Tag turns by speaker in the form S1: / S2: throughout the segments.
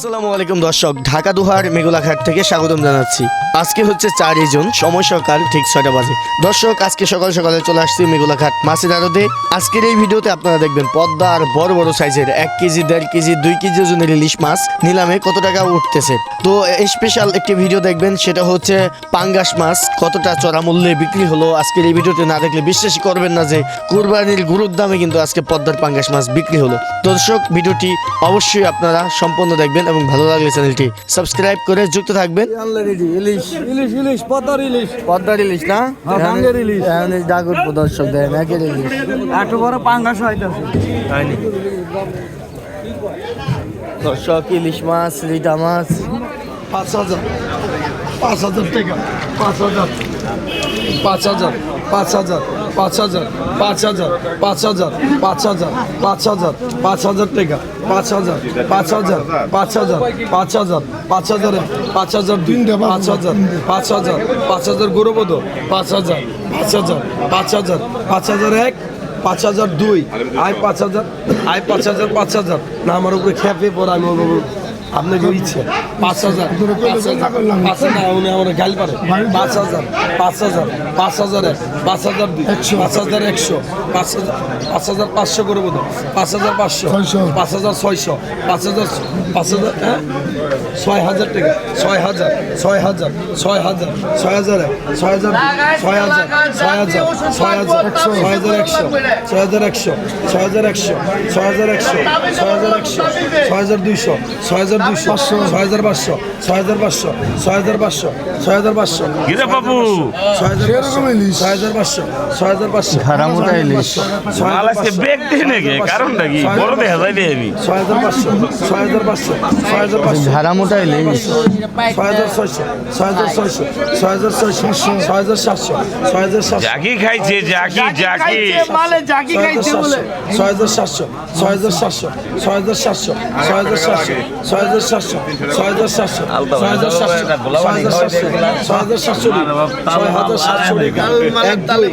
S1: আসসালামু আলাইকুম দর্শক, ঢাকা দুহার মেঘুলাঘাট থেকে স্বাগতম জানাচ্ছি। আজকে হচ্ছে চারই জুন, সময় সকাল ঠিক ছয়টা বাজে। দর্শক, আজকে সকাল সকালে চলে আসছি মেঘুলাঘাট মাছের আড়তে। আজকের এই ভিডিওতে আপনারা দেখবেন পদ্মা আর বড় বড় সাইজের এক কেজি, দেড় কেজি, দুই কেজি ওজনের ইলিশ মাছ নিলামে কত টাকা উঠতেছে। তো স্পেশাল একটি ভিডিও দেখবেন, সেটা হচ্ছে পাঙ্গাস মাছ, কতটা চড়া মূল্যে বিক্রি হলো আজকের এই ভিডিওতে না দেখলে বিশ্বাসই করবেন না যে কুরবানির গুরুর দামে কিন্তু আজকে পদ্মার পাঙ্গাস মাছ বিক্রি হলো। দর্শক, ভিডিওটি অবশ্যই আপনারা সম্পূর্ণ দেখবেন এবং ভালো লাগলে চ্যানেলটি সাবস্ক্রাইব করে যুক্ত থাকবেন। ইলিশ।
S2: ইলিশ ইলিশ পদ্মার ইলিশ।
S1: পদ্মার ইলিশ না?
S2: হ্যাঁ, ইলিশ।
S1: একের ইলিশ।
S2: বড় পাঙ্গাস হইতাছে।
S1: দর্শক ইলিশ মাছ রিটা মাছ।
S3: পাঁচ হাজার। পাঁচ হাজার টাকা। পাঁচ হাজার। পাঁচ হাজার। পাঁচ হাজার। পাঁচ হাজার পাঁচ হাজার পাঁচ হাজার পাঁচ হাজার পাঁচ হাজার পাঁচ হাজার টাকা পাঁচ হাজার পাঁচ হাজার পাঁচ হাজার পাঁচ হাজার পাঁচ হাজার পাঁচ হাজার দুই পাঁচ হাজার পাঁচ হাজার পাঁচ হাজার গৌরবদ পাঁচ হাজার পাঁচ হাজার পাঁচ হাজার পাঁচ হাজার এক পাঁচ হাজার দুই আয় পাঁচ হাজার আয় পাঁচ হাজার পাঁচ হাজার না আমার উপরে খেপে পড়ে আমি আপনাকে ইচ্ছে পাঁচ হাজার। পাঁচ হাজার। পাঁচ হাজার উনি আমার গাইল পারে। পাঁচ হাজার পাঁচ হাজার পাঁচ হাজার এক পাঁচ হাজার দুই পাঁচ হাজার একশো পাঁচ হাজার পাঁচ হাজার পাঁচশো করে বোধ পাঁচ হাজার পাঁচশো পাঁচ হাজার ছয়শো পাঁচ হাজার পাঁচ হাজার হ্যাঁ? ছয় হাজার টাকা ছয় হাজার ছয় হাজার ছয় হাজার ছয় হাজার ছয় হাজার ছয় হাজার ছয় হাজার ছয় হাজার ছয় হাজার একশো ছয় হাজার একশো ছয় হাজার একশো ছয় হাজার একশো ছয় হাজার একশো ছয় হাজার দুইশো ছয় হাজার দুইশো ছয় হাজার পাঁচশো ছয় হাজার পাঁচশো ছয় হাজার পাঁচশো ছয় হাজার পাঁচশো
S4: বাবু
S3: ছয় হাজার পাঁচশো ছয় হাজার পাঁচশো ছয় হাজার পাঁচশো। ছয় হাজার পাঁচশো।
S4: বেগ দিই নাকি কারণটা কি বড় দেখা যায়
S3: ছয় হাজার পাঁচশো ছয় হাজার পাঁচশো ছয় হাজার সাতশো
S4: জাকি খাইছে জাকি জাকি
S2: মালে জাকি খাইছে বলে।
S3: ছয় হাজার সাতশো ছয় হাজার সাতশো ছয় হাজার সাতশো ছয় হাজার সাতশো ছয় হাজার সাতশো ছয় হাজার সাতশো ছয় হাজার সাতশো ছয় হাজার সাতশো ছয় হাজার সাতশো ছয় হাজার সাতশো এক দুই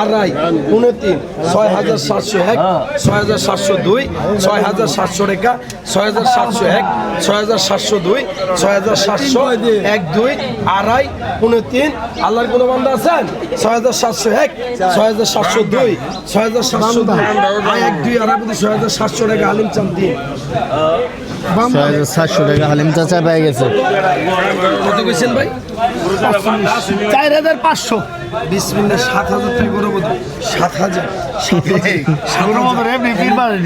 S3: আড়াই পনেরো তিন ছয় হাজার সাতশো এক ছয় হাজার সাতশো দুই ছয় হাজার সাতশো রেখা ছয় হাজার সাতশো এক ছয় হাজার সাতশো দুই ছয় হাজার সাতশো এক দুই আড়াই পনেরো তিন আল্লাহর কোনো বান্ধব আছেন? ছয় হাজার সাতশো এক ছয় হাজার সাতশো দুই ছয় হাজার সাতশো দুই এক দুই আড়াই প্রতি ছয় হাজার সাতশো টাকা আলিম চান দিন।
S1: ছয় হাজার সাতশো টাকা আলিম চাচা পেয়ে গেছে।
S3: কত কইছেন ভাই?
S2: চার হাজার পাঁচশো
S3: বিসমিল্লা সাত হাজার টাকা করে বোধ সাত হাজার হাজার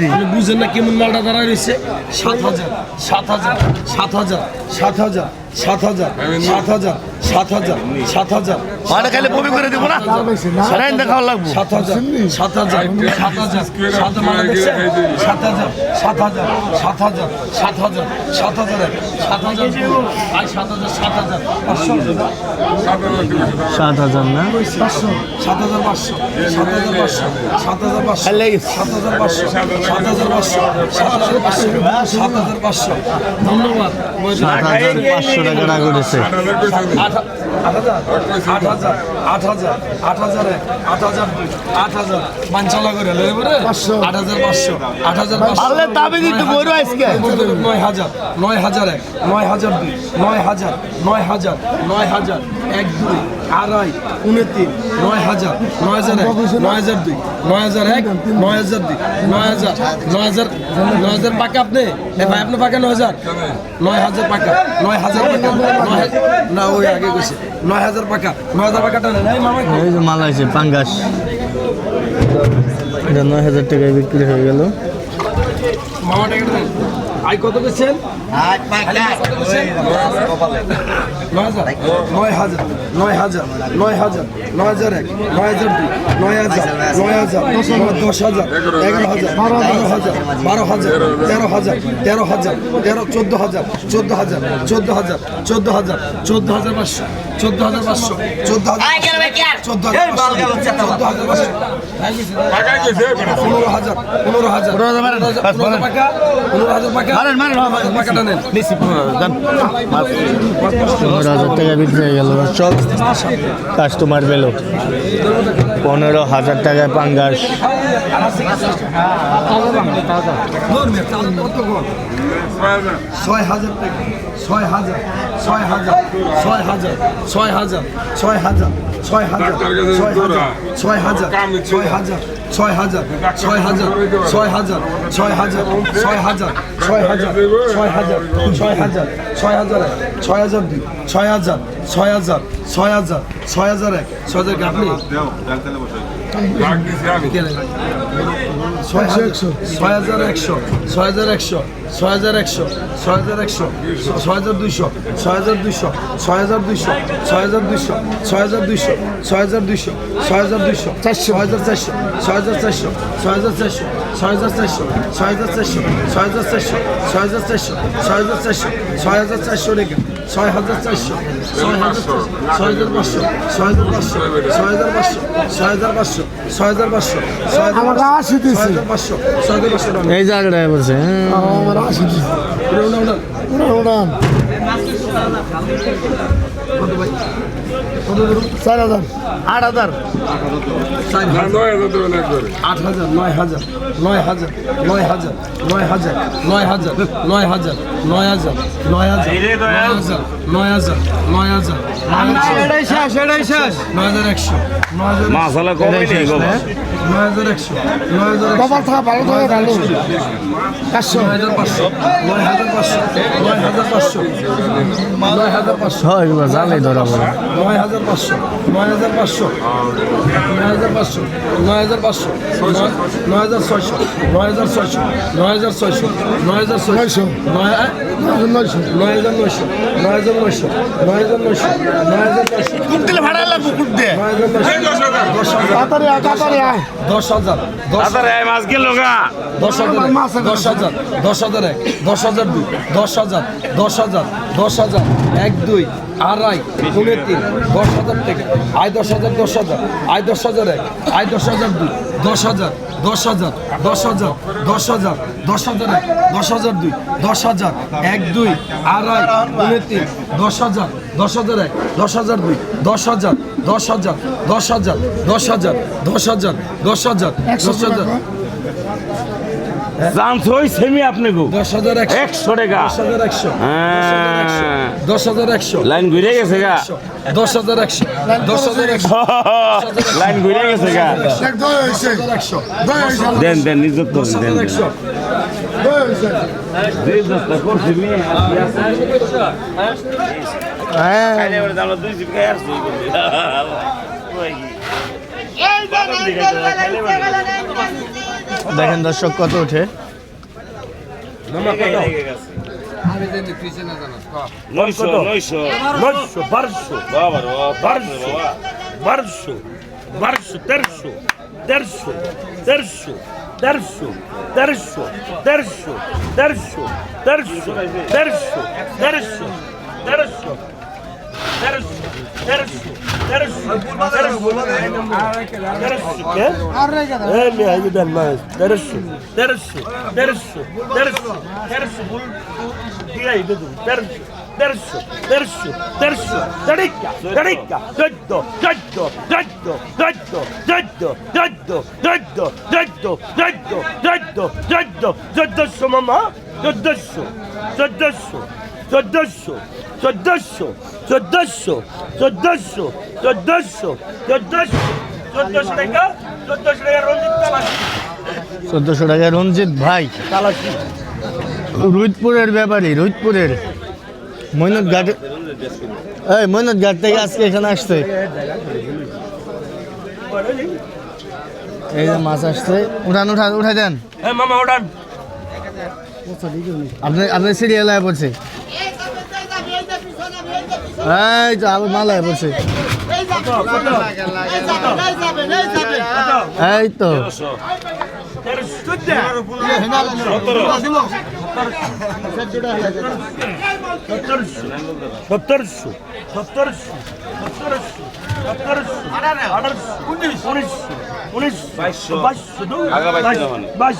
S3: হাজার বুঝেন না কেমন মালটা দাঁড়ায় রয়েছে সাত হাজার সাত হাজার সাত হাজার সাত হাজার সাত হাজার সাত হাজার সাত হাজার সাত হাজার
S4: মানে খালি বমি করে দিব না সারাই দেখাও লাগবো
S3: সাত হাজার সাত হাজার সাত হাজার সাত মানে দেখছেন? সাত হাজার সাত হাজার সাত হাজার সাত হাজার সাত হাজার সাত হাজার সাত হাজার সাত হাজার
S1: সাত হাজার না?
S3: সাত হাজার পাঁচশো। সাত হাজার পাঁচশো। সাত হাজার পাঁচশো। সাত হাজার পাঁচশো। সাত হাজার পাঁচশো। সাত হাজার পাঁচশো। সাত হাজার পাঁচশো। ধন্যবাদ।
S1: সাত হাজার পাঁচশো টাকা টাকা করেছে
S3: আট হাজার আট হাজার আট হাজার আট হাজার এক আট হাজার দুই আট হাজার পাঞ্চালা করে লে বলে আট হাজার পাঁচশো আট হাজার পাঁচশো
S2: দাবি দিতে বইরো আজকে
S3: নয় হাজার নয় হাজার এক নয় হাজার দুই নয় হাজার নয় হাজার নয় হাজার এক দুই আড়াই উনে নয় হাজার নয় হাজার এক নয় হাজার দুই নয় হাজার এক নয় হাজার দুই নয় হাজার নয় হাজার নয় হাজার পাকা আপনি ভাই আপনি পাকা নয় হাজার নয় হাজার পাকা নয় হাজার পাকা নয় হাজার না ওই আগে গেছে নয় হাজার পাকা নয় হাজার পাকাটা নেই মামা?
S1: এই যে মাল আছে পাঙ্গাস। এটা নয় হাজার টাকায় বিক্রি হয়ে গেল।
S3: মামা আই কত করছেন? নয় হাজার। নয় হাজার। নয় হাজার। নয় হাজার। নয় হাজার এক। নয় হাজার দুই। নয় হাজার। নয় হাজার। নয় দশ হাজার। এগারো হাজার। বারো হাজার। বারো হাজার। তেরো হাজার। তেরো হাজার। তেরো চোদ্দ হাজার। চোদ্দ হাজার। চোদ্দ হাজার। চোদ্দ হাজার। চোদ্দ হাজার পাঁচশো। চোদ্দ হাজার পাঁচশো। চোদ্দ হাজার চোদ্দ হাজার চোদ্দ হাজার পাঁচশো। পনেরো হাজার। পনেরো হাজার। পনেরো হাজার পনেরো হাজার টাকা পনেরো হাজার টাকা
S2: পনেরো হাজার
S1: টাকা বিক্রি হয়ে গেল দর্শক কাস্টমার পেল পনেরো হাজার টাকায় পাঙ্গাস
S3: ছয় হাজার টাকা ছয় হাজার ছয় হাজার ছয় হাজার ছয় হাজার ছয় হাজার ছয় হাজার ছয় হাজার ছয় হাজার ছয় হাজার ছয় হাজার ছয় হাজার ছয় হাজার ছয় হাজার ছয় হাজার ছয় হাজার ছয় হাজার ছয় হাজার ছয় হাজার এক ছয় হাজার দুই ছয় হাজার ছয় হাজার ছয় হাজার ছয় হাজার এক ছয় হাজার আপনি ছয় হাজার একশো ছয় হাজার একশো ছয় হাজার একশো ছয় হাজার একশো ছয় হাজার একশো ছয় হাজার দুইশো ছয় হাজার দুইশো ছয় হাজার দুইশো ছয় হাজার দুইশো ছয় হাজার দুইশো ছয় হাজার দুইশো ছয় হাজার দুইশো চারশো ছয় হাজার চারশো ছয় হাজার চারশো ছয় হাজার চারশো ছয় হাজার চারশো ছয় হাজার চারশো ছয় হাজার চারশো ছয় হাজার চারশো ছয় হাজার চারশো ছয় হাজার চারশো রেখে ছয় হাজার চারশো ছয় হাজার ছয় হাজার পাঁচশো ছয় হাজার পাঁচশো ছয় হাজার পাঁচশো ছয় হাজার পাঁচশো ছয় হাজার পাঁচশো
S2: আমার আশি
S3: হাজার পাঁচশো ছয় হাজার পাঁচশো
S1: এই জায়গাটায় বলছে হ্যাঁ।
S2: আমার আশি দিছি। উড়ান, উড়ান। চার হাজার আট হাজার
S3: আট হাজার নয় হাজার নয় হাজার নয় হাজার নয় হাজার নয় হাজার নয় হাজার নয় হাজার নয় হাজার নয় হাজার নয় হাজার নয় হাজার নয় হাজার একশো নয় হাজার
S4: মাসালা কমে নেই
S3: নয় হাজার একশো নয় হাজার
S2: বাবা থাকা ভালো থাকে ভালো পাঁচশো।
S1: হয় এগুলো জালে ধরা পড়ে।
S3: নয় হাজার পাঁচশো নয় হাজার পাঁচশো নয় হাজার পাঁচশো নয় হাজার পাঁচশো নয় হাজার ছয়শো নয় হাজার ছয়শো নয় হাজার ছয়শো নয় হাজার ছয়শো নয় দশ হাজার। দশ হাজার দশ হাজার এক দশ হাজার দুই দশ হাজার দশ হাজার দশ হাজার এক দুই আড়াই পনেরো তিন দশ হাজার থেকে। আয় দশ হাজার দশ হাজার আয় দশ হাজার এক আয় দশ হাজার দুই। দশ হাজার দশ হাজার দশ হাজার দশ হাজার দশ হাজার এক দশ হাজার দুই দশ হাজার এক দুই আড়াই পনেরো তিন দশ হাজার দশ হাজার এক দশ হাজার দুই দশ হাজার দশ হাজার দশ হাজার দশ হাজার দশ হাজার দশ হাজার দশ হাজার
S4: চান্স হই সেমি আপনি গো
S3: দশ হাজার একশো
S4: টাকা
S3: দশ হাজার একশো
S4: হ্যাঁ।
S3: দশ হাজার একশো
S4: লাইন ঘুরে গেছে গা
S3: দশ হাজার একশো দশ হাজার একশো
S4: লাইন ঘুরে গেছে গা দেন দেন
S3: দশ
S4: করুন দেন।
S1: হ্যাঁ দেখেন দর্শক কত ওঠে
S5: বারোশো తెరస్సు తెరస్సు తెరస్సు తెరస్సు తెరస్సు తెరస్సు తెరస్సు verso, verso, verso, dritto, dritto, dritto, dritto, dritto, dritto, dritto, dritto, dritto, dritto, dritto, dritto, dritto, dritto, mamma, dritto, dritto, dritto, dritto, dritto, daddosso, daddosso, daddosso. চোদ্দশো টাকা চোদ্দশো টাকা রঞ্জিত তালাশি।
S1: চোদ্দশো টাকা রঞ্জিত ভাই।
S5: তালাশি।
S1: রুইতপুরের ব্যাপারী রুইতপুরের মৈনত ঘাট এই মৈনত ঘাট থেকে আজকে এখানে আসছে। এই যে মাছ আসছে। উঠান উঠান উঠাই দেন।
S5: হ্যাঁ মামা ওঠান
S1: আপনি আপনি সিরিয়াল পড়ছে। এই যে মালায় বসে। এই তো।
S4: উনিশ উনিশ
S5: বাইশ বাইশ বাইশ।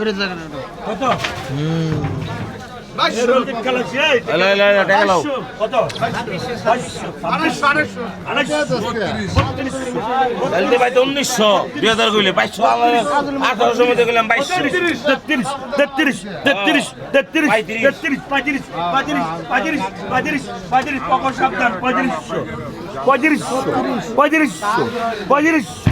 S1: এরে জায়গা না
S5: কত
S4: হুম উনিশশো দুই হাজার কইলে বাইশশো আঠারোশো মধ্যে গেলাম বাইশশো
S5: তেত্রিশ তেত্রিশ তেত্রিশ তেত্রিশ তেত্রিশ
S4: পঁয়ত্রিশ
S5: পঁয়ত্রিশ পঁয়ত্রিশ পঁয়ত্রিশ পঁয়ত্রিশ পঁয়ত্রিশ পঁয়ত্রিশশো পঁয়ত্রিশশো পঁয়ত্রিশশো পঁয়ত্রিশশো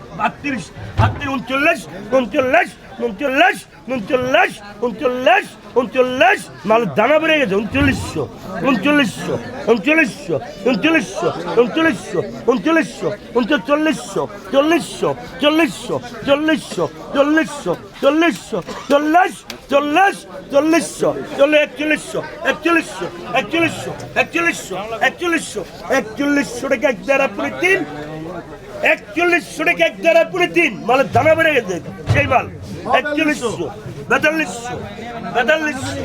S5: বাত্রিশ বাত্রিশ, উনচল্লিশ উনচল্লিশ উনচল্লিশ উনচল্লিশ উনচল্লিশ উনচল্লিশ। মাল দানা বেড়ে গেছে, উনচল্লিশশো উনচল্লিশশো উনচল্লিশশো উনচল্লিশশো উনচল্লিশশো উনচল্লিশশো উনচল্লিশশো, চল্লিশশো চল্লিশশো চল্লিশশো চল্লিশশো চল্লিশশো, চল্লিশ চল্লিশ, চল্লিশশো, চল্লিশ, একচল্লিশশো একচল্লিশশো একচল্লিশশো একচল্লিশশো একচল্লিশশো একচল্লিশশো টাকা এক দ্বারা প্রতি একচল্লিশশো টাকা এক জায়গায় পুরো দিন মালের দানা বেড়ে গেছে সেই মাল একচল্লিশশো বেতাল্লিশশো বেতাল্লিশশো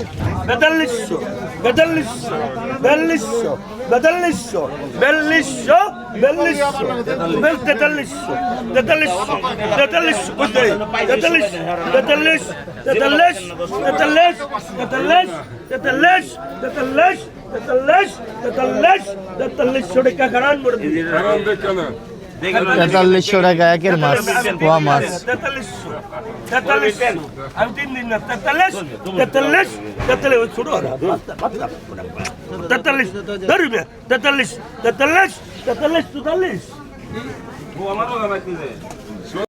S5: বেতাল্লিশশো বেতাল্লিশশো বিয়াল্লিশশো বেতাল্লিশশো বিয়াল্লিশশো বিয়াল্লিশশো তেতাল্লিশশো তেতাল্লিশশো তেতাল্লিশশো তেতাল্লিশ তেতাল্লিশ তেতাল্লিশ তেতাল্লিশ তেতাল্লিশ তেতাল্লিশ তেতাল্লিশ তেতাল্লিশ তেতাল্লিশ তেতাল্লিশশো টাকা
S1: তেতাল্লিশশো টাকা একের মাছ পোয়া মাছ
S5: তেতাল্লিশ তেতাল্লিশ তেতাল্লিশ তেতাল্লিশ